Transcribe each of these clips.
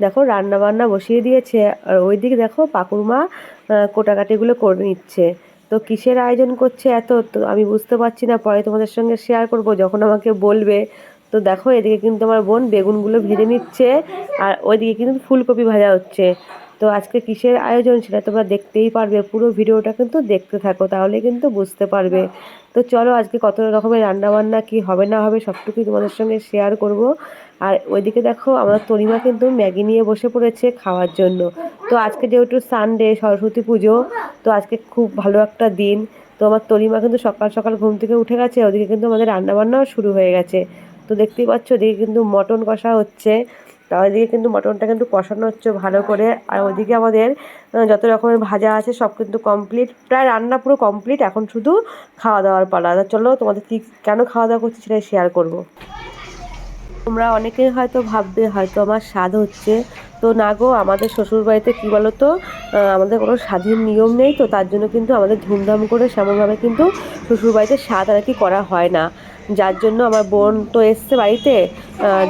দেখো রান্না বান্না বসিয়ে দিয়েছে। আর ওইদিকে দেখো পাকুরমা কোটাকাটিগুলো করে নিচ্ছে। তো কিসের আয়োজন করছে এত? তো আমি বুঝতে পারছি না, পরে তোমাদের সঙ্গে শেয়ার করব, যখন আমাকে বলবে। তো দেখো, এদিকে কিন্তু আমার বোন বেগুনগুলো ভেজে নিচ্ছে, আর ওইদিকে কিন্তু ফুলকপি ভাজা হচ্ছে। তো আজকে কিসের আয়োজন সেটা তোমরা দেখতেই পারবে, পুরো ভিডিওটা কিন্তু দেখতে থাকো, তাহলে কিন্তু বুঝতে পারবে। তো চলো, আজকে কত রকমের রান্না বান্না কি হবে না হবে সবটুকুই তোমাদের সঙ্গে শেয়ার করব। আর ওইদিকে দেখো আমার তনিমা কিন্তু ম্যাগি নিয়ে বসে পড়েছে খাওয়ার জন্য। তো আজকে যেহেতু সানডে সরস্বতী পুজো, তো আজকে খুব ভালো একটা দিন। তো আমার তনিমা কিন্তু সকাল সকাল ঘুম থেকে উঠে গেছে, ওদিকে কিন্তু আমাদের রান্না বান্নাও শুরু হয়ে গেছে। তো দেখতেই পাচ্ছ, ওদিকে কিন্তু মটন কষা হচ্ছে। তা ওইদিকে কিন্তু মটনটা কিন্তু কষানো হচ্ছে ভালো করে। আর ওইদিকে আমাদের যত রকমের ভাজা আছে সব কিন্তু কমপ্লিট প্রায় রান্না পুরো কমপ্লিট এখন শুধু খাওয়া দাওয়ার পালা। চলো তোমাদের কি, কেন খাওয়া দাওয়া করছি সেটাই শেয়ার করব। তোমরা অনেকেই হয়তো ভাববে, হয়তো আমার স্বাদ হচ্ছে। তো না গো, আমাদের শ্বশুরবাড়িতে কী বলো তো আমাদের কোনো স্বাধীন নিয়ম নেই তো, তার জন্য কিন্তু আমাদের ধুমধাম করে সেমনভাবে কিন্তু শ্বশুরবাড়িতে স্বাদ আর কি করা হয় না। যার জন্য আমার বোন তো এসছে বাড়িতে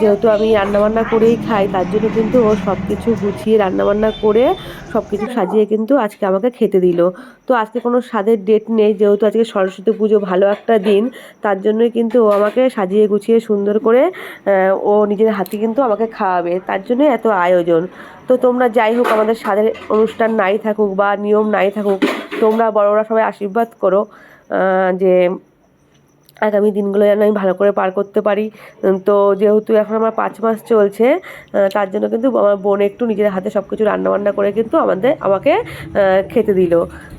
যেহেতু আমি রান্নাবান্না করেই খাই, তার জন্য কিন্তু ও সব কিছু গুছিয়ে রান্নাবান্না করে সব কিছু সাজিয়ে কিন্তু আজকে আমাকে খেতে দিল। তো আজকে কোনো স্বাদের ডেট নেই, যেহেতু আজকে সরস্বতী পুজো ভালো একটা দিন, তার জন্যই কিন্তু ও আমাকে সাজিয়ে গুছিয়ে সুন্দর করে ও নিজের হাতে কিন্তু আমাকে খাওয়াবে, তার জন্যই এত আয়োজন। তো তোমরা যাই হোক, আমাদের স্বাদের অনুষ্ঠান নাই থাকুক বা নিয়ম নাই থাকুক, তোমরা বড়রা সবাই আশীর্বাদ করো যে আগামী দিনগুলো যেন আমি ভালো করে পার করতে পারি। তো যেহেতু এখন আমার পাঁচ মাস চলছে তার জন্য কিন্তু আমার বোন একটু নিজের হাতে সব কিছু রান্নাবান্না করে কিন্তু আমাদের, আমাকে খেতে দিল।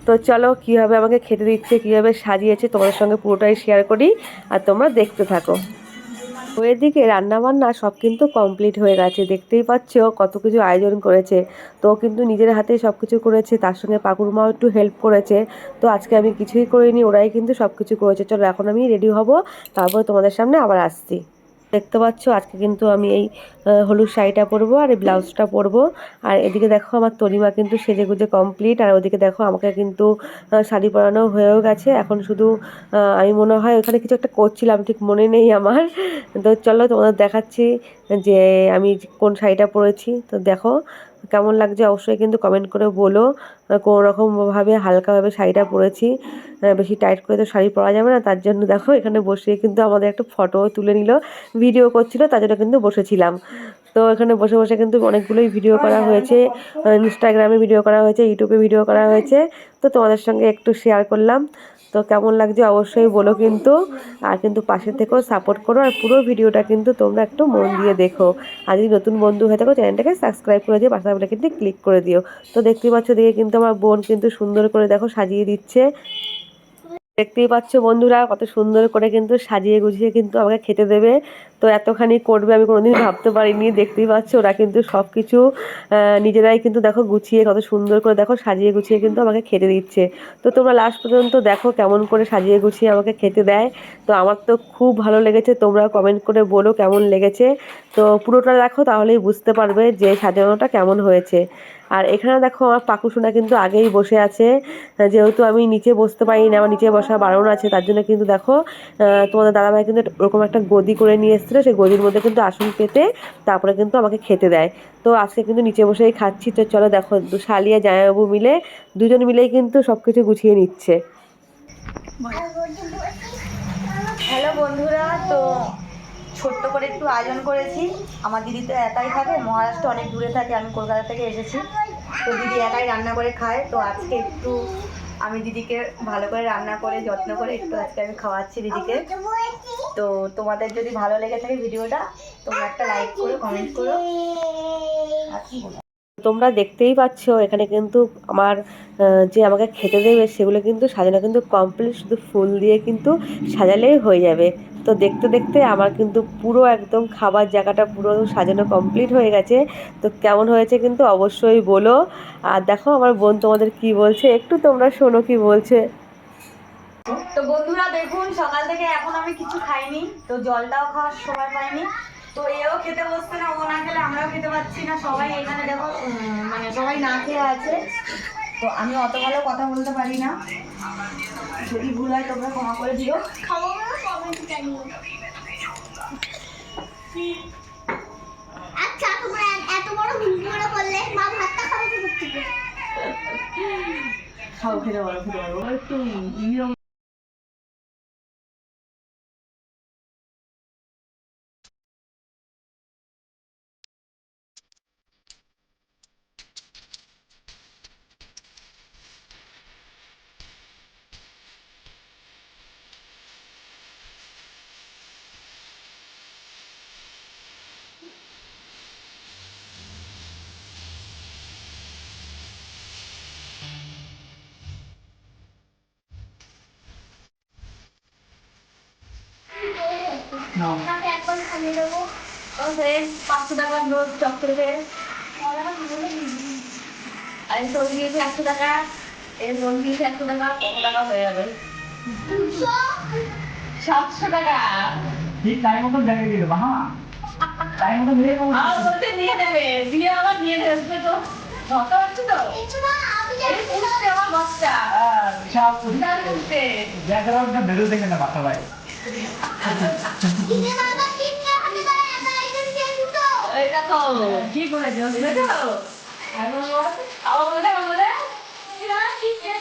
তো চলো, কীভাবে আমাকে খেতে দিচ্ছে, কীভাবে সাজিয়েছে তোমাদের সঙ্গে পুরোটাই শেয়ার করি, আর তোমরা দেখতে থাকো। তো এদিকে রান্নাবান্না সব কিন্তু কমপ্লিট হয়ে গেছে। দেখতেই পাচ্ছ কত কিছু আয়োজন করেছে। তো কিন্তু নিজের হাতে সব কিছু করেছে, তার সঙ্গে পাকুরমাও একটু হেল্প করেছে। তো আজকে আমি কিছুই করিনি, ওরাই কিন্তু সব কিছু করেছে। চলো এখন আমি রেডি হব, তারপর তোমাদের সামনে আবার আসছি। দেখতে পাচ্ছ, আজকে কিন্তু আমি এই হলুদ শাড়িটা পরবো আর এই ব্লাউজটা পরবো। আর এদিকে দেখো আমার তরিমা কিন্তু সেজে গুজে কমপ্লিট আর ওদিকে দেখো আমাকে কিন্তু শাড়ি পরানো হয়েও গেছে। এখন শুধু আমি মনে হয় ওখানে কিছু একটা করছিলাম, ঠিক মনে নেই আমার। তো চলো তোমাদের দেখাচ্ছি যে আমি কোন শাড়িটা পরেছি। তো দেখো কেমন লাগছে অবশ্যই কিন্তু কমেন্ট করে বলো। কোনো রকমভাবে হালকাভাবে শাড়িটা পরেছি। বেশি টাইট করে তো শাড়ি পরা যাবে না, তার জন্য দেখো এখানে বসে কিন্তু আমাদের একটা ফটো তুলে নিল ভিডিও করছিল, তার জন্য কিন্তু বসেছিলাম। তো এখানে বসে বসে কিন্তু অনেকগুলোই ভিডিও করা হয়েছে। ইনস্টাগ্রামে ভিডিও করা হয়েছে ইউটিউবে ভিডিও করা হয়েছে। তো তোমাদের সঙ্গে একটু শেয়ার করলাম। তো কেমন লাগছে অবশ্যই বলো কিন্তু। আর কিন্তু পাশে থেকেও সাপোর্ট করো আর পুরো ভিডিওটা কিন্তু তোমরা একটু মন দিয়ে দেখো। আর যদি নতুন বন্ধু হয়ে থাকো, চ্যানেলটাকে সাবস্ক্রাইব করে দিয়ে পাশে কিন্তু ক্লিক করে দিও। তো দেখতে পাচ্ছ, দেখে কিন্তু আমার বোন কিন্তু সুন্দর করে দেখো সাজিয়ে দিচ্ছে। দেখতেই পাচ্ছ বন্ধুরা, কত সুন্দর করে কিন্তু সাজিয়ে গুছিয়ে কিন্তু আমাকে খেতে দেবে। তো এতখানি করবে আমি কোনোদিন ভাবতে পারিনি, দেখতেই পাচ্ছ ওরা কিন্তু সব কিছু নিজেরাই কিন্তু দেখো গুছিয়ে কত সুন্দর করে দেখো সাজিয়ে গুছিয়ে কিন্তু আমাকে খেতে দিচ্ছে। তো তোমরা লাস্ট পর্যন্ত দেখো কেমন করে সাজিয়ে গুছিয়ে আমাকে খেতে দেয়। তো আমার তো খুব ভালো লেগেছে তোমরা কমেন্ট করে বলো কেমন লেগেছে। তো পুরোটা দেখো তাহলেই বুঝতে পারবে যে সাজানোটা কেমন হয়েছে। আর এখানে দেখো আমার পাকুসোনা কিন্তু আগেই বসে আছে। যেহেতু আমি নিচে বসতে পারি না, আমার নিচে বসা বারণ আছে, তার জন্য কিন্তু দেখো তোমাদের দাদাভাই কিন্তু ওরকম একটা গদি করে নিয়ে এসেছিল, সেই গদির মধ্যে কিন্তু আসন পেতে তারপরে কিন্তু আমাকে খেতে দেয়। তো আজকে কিন্তু নিচে বসেই খাচ্ছি, তো চলো দেখো শালিয়া জামাইবাবু মিলে দুজন মিলেই কিন্তু সব কিছু গুছিয়ে নিচ্ছে। হ্যালো বন্ধুরা, তো ছোট্ট করে একটু আয়োজন করেছি। আমার দিদি তো একাই থাকে, মহারাষ্ট্র অনেক দূরে থাকে, আমি কলকাতা থেকে এসেছি। তো দিদি একাই রান্না করে খায়, তো আজকে একটু আমি দিদিকে ভালো করে রান্না করে, যত্ন করে একটু আজকে আমি খাওয়াচ্ছি দিদিকে। তো তোমাদের যদি ভালো লেগে থাকে ভিডিওটা, তোমরা একটা লাইক করো কমেন্ট করো? তোমরা দেখতেই পাচ্ছ, এখানে কিন্তু আমার যে আমাকে খেতে দেবে, সেগুলো কিন্তু সাজানো কিন্তু কমপ্লিট শুধু ফুল দিয়ে কিন্তু সাজালেই হয়ে যাবে। তো দেখতে দেখতে আমার কিন্তু পুরো একদম খাবার জায়গাটা পুরো সাজানো কমপ্লিট হয়ে গেছে। তো কেমন হয়েছে কিন্তু অবশ্যই বলো। আর দেখো আমার বোন তোমাদের কি বলছে? একটু তোমরা শোনো কি বলছে। তো বন্ধুরা দেখুন সকাল থেকে এখন আমি কিছু খাইনি তো জলটাও খাওয়ার সময় পাইনি। তো এও খেতে বসছে না ও না খেলে আমরাও খেতে পাচ্ছি না। সবাই এখানে দেখো মানে সবাই না খেয়ে আছে। তো আমি অত ভালো কথা বলতে পারি না। যদি ভুল হয় তোমরা ক্ষমা করে দিও। আচ্ছা তোমরা এত বড় ভুল করে বললে মা ভাতটা খাবে কি করতে খাও, খেতে পারো খেতে পারো। একটু নিয়ম পাঁচশো টাকার নোট চকলেটে আর এই দিয়েছে একশো টাকা? এর লোন দিয়েছে একশো টাকা? কত টাকা হয়ে যাবে? সাতশো টাকা। ঠিক টাইম মতো দেখে দেবো হ্যাঁ? টাইম মতো দিয়ে দেবো। আমার বলতে নিয়ে নেবে দিয়ে আবার নিয়ে নেবে তো? পারছ তো? আমার বাচ্চা। সব না বেরো দেখে না বাসা ভাই। তো কি করেছে বুঝলে তো আবার বলে বলে না কিনে